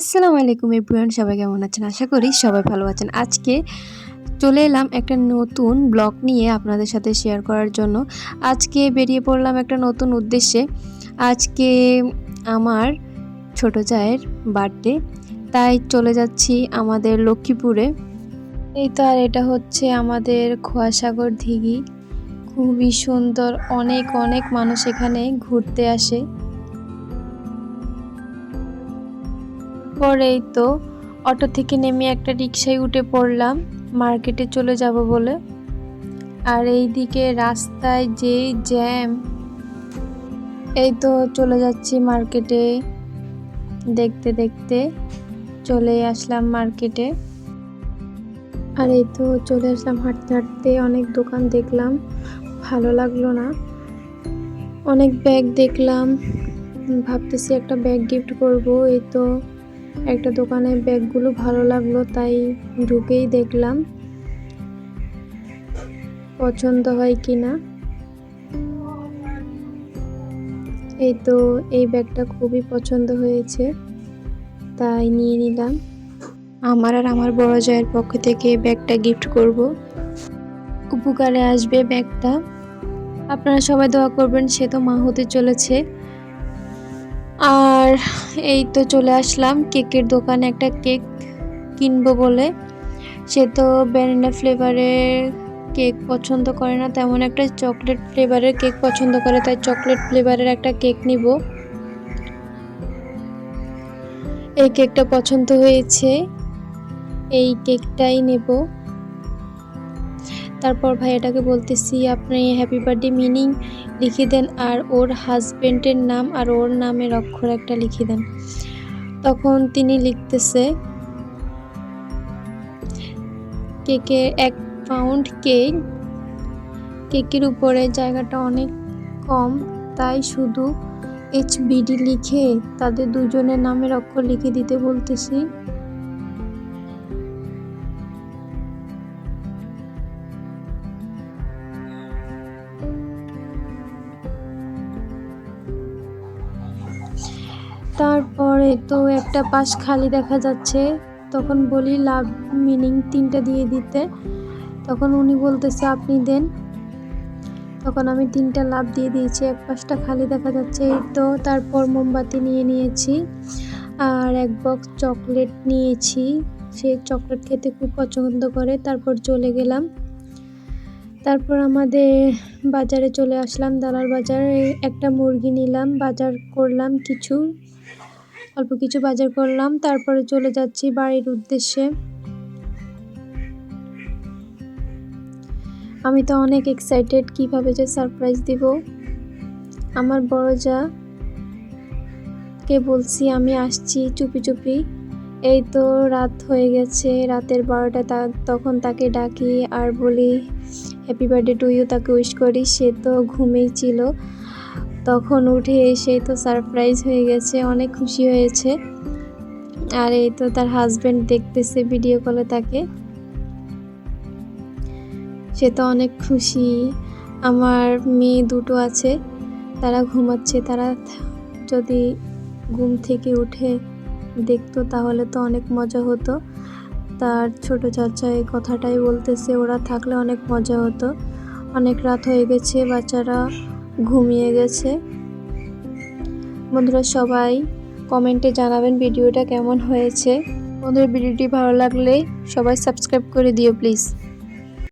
আসসালামু আলাইকুম এভরিওয়ান, সবাই কেমন আছেন? আশা করি সবাই ভালো আছেন। আজকে চলে এলাম একটা নতুন ব্লগ নিয়ে আপনাদের সাথে শেয়ার করার জন্য। আজকে বেরিয়ে পড়লাম একটা নতুন উদ্দেশ্যে। আজকে আমার ছোট চায়ের বার্থডে তাই চলে যাচ্ছি আমাদের লক্ষ্মীপুরে। এই তো আর এটা হচ্ছে আমাদের খোয়াসাগর দিঘি খুবই সুন্দর, অনেক অনেক মানুষ এখানে ঘুরতে আসে। পরেই তো অটো থেকে নেমে একটা রিক্সায় উঠে পড়লাম, মার্কেটে চলে যাব বলে। আর এই দিকে রাস্তায় যে জ্যাম, এই তো চলে যাচ্ছি মার্কেটে। দেখতে দেখতে চলে আসলাম মার্কেটে। আর এই তো চলে আসলাম, হাঁটতে হাঁটতে অনেক দোকান দেখলাম, ভালো লাগল না। অনেক ব্যাগ দেখলাম, ভাবতেছি একটা ব্যাগ গিফট করব, এই তো একটা দোকানে ব্যাগগুলো ভালো লাগল, তাই ঢুকেই দেখলাম পছন্দ হয় কি না এই তো, এই ব্যাগটা খুবই পছন্দ হয়েছে, তাই নিয়ে নিলাম। আমার আর আমার বড় জায়ের পক্ষ থেকে ব্যাগটা গিফট করব। উপকারে আসবে ব্যাগটা। আপনারা সবাই দোয়া করবেন, সে তো মা হতে চলেছে। আর এই তো চলে আসলাম, কেকের দোকানে একটা কেক কিনবো বলে। সে তো ভ্যানিলা ফ্লেভারের কেক পছন্দ করে না, তেমন একটা চকলেট ফ্লেভারের কেক পছন্দ করে, তাই চকলেট ফ্লেভারের একটা কেক নিব। এই কেকটা পছন্দ হয়েছে, এই কেকটাই নেব। তারপর ভাইয়াটাকে বলতেছি, আপনি হ্যাপি বার্থডে মিনিং লিখে দেন আর ওর হাজবেন্ডের নাম আর ওর নামের অক্ষর একটা লিখে দেন। তখন তিনি লিখতেছে কেকের এক পাউন্ড কেক কেকের উপরে জায়গাটা অনেক কম, তাই শুধু এইচবিডি লিখে তাদের দুজনের নামের অক্ষর লিখে দিতে বলতেছি। তারপরে তো একটা পাশ খালি দেখা যাচ্ছে। তখন বলি, লাভ মিনিং তিনটা দিয়ে দিতে। তখন উনি বলতেছে, আপনি দেন। তখন আমি তিনটা লাভ দিয়ে দিয়েছি, এক পাশটা খালি দেখা যাচ্ছে। তো, তারপর মোমবাতি নিয়ে নিয়েছি আর এক বক্স চকলেট নিয়েছি। সে চকলেট খেতে খুব পছন্দ করে, তারপর চলে গেলাম। তারপর আমাদের বাজারে চলে আসলাম, দালাল বাজারে। একটা মুরগি নিলাম, বাজার করলাম কিছু, অল্প কিছু বাজার করলাম। তারপরে চলে যাচ্ছি বাড়ির উদ্দেশ্যে। আমি তো অনেক এক্সাইটেড কীভাবে যে সারপ্রাইজ দিব। আমার বড় যা, কে বলছি, আমি আসছি চুপি চুপি। এই তো রাত হয়ে গেছে, রাতের বারোটা তখন তাকে ডাকি আর বলি হ্যাপি বার্থডে টু ইউ তাকে উইশ করি, সে তো ঘুমেই ছিল। তখন উঠে এসে তো সারপ্রাইজ হয়ে গেছে, অনেক খুশি হয়েছে। আর এই তো তার হাজব্যান্ড দেখতেছে ভিডিও কলে তাকে। সে তো অনেক খুশি। আমার মেয়ে দুটো আছে, তারা ঘুমাচ্ছে, তারা যদি ঘুম থেকে উঠে দেখতো তাহলে তো অনেক মজা হতো। তার ছোট চাচা এই কথাটাই বলতেছে, ওরা থাকলে অনেক মজা হতো। অনেক রাত হয়ে গেছে, বাচ্চারা ঘুমিয়ে গেছে। বন্ধুরা, সবাই কমেন্টে জানাবেন ভিডিওটা কেমন হয়েছে। বন্ধুরা, ভিডিওটি ভালো লাগলে সবাই সাবস্ক্রাইব করে দিও, প্লিজ।